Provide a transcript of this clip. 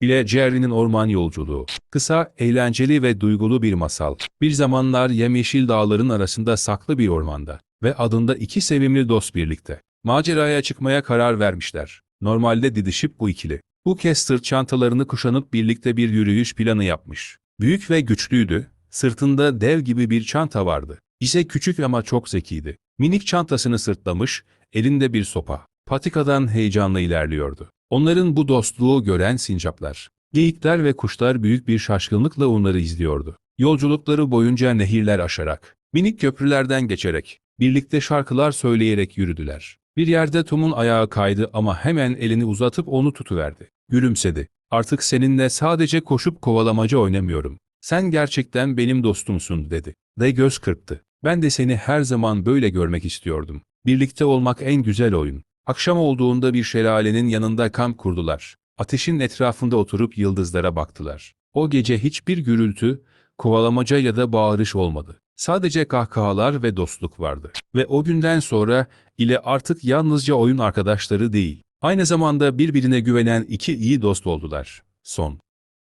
ile Jerry'nin orman yolculuğu. Kısa, eğlenceli ve duygulu bir masal. Bir zamanlar yemyeşil dağların arasında saklı bir ormanda ve adında iki sevimli dost birlikte. Maceraya çıkmaya karar vermişler. Normalde didişip bu ikili. Bu sırt çantalarını kuşanıp birlikte bir yürüyüş planı yapmış. Büyük ve güçlüydü. Sırtında dev gibi bir çanta vardı. İse küçük ama çok zekiydi. Minik çantasını sırtlamış, elinde bir sopa. Patikadan heyecanla ilerliyordu. Onların bu dostluğu gören sincaplar, geyikler ve kuşlar büyük bir şaşkınlıkla onları izliyordu. Yolculukları boyunca nehirler aşarak, minik köprülerden geçerek, birlikte şarkılar söyleyerek yürüdüler. Bir yerde Tom'un ayağı kaydı ama hemen elini uzatıp onu tutuverdi. Gülümsedi. Artık seninle sadece koşup kovalamaca oynamıyorum. Sen gerçekten benim dostumsun dedi. Ve göz kırptı. Ben de seni her zaman böyle görmek istiyordum. Birlikte olmak en güzel oyun. Akşam olduğunda bir şelalenin yanında kamp kurdular. Ateşin etrafında oturup yıldızlara baktılar. O gece hiçbir gürültü, kovalamaca ya da bağırış olmadı. Sadece kahkahalar ve dostluk vardı. Ve o günden sonra ile artık yalnızca oyun arkadaşları değil, aynı zamanda birbirine güvenen iki iyi dost oldular. Son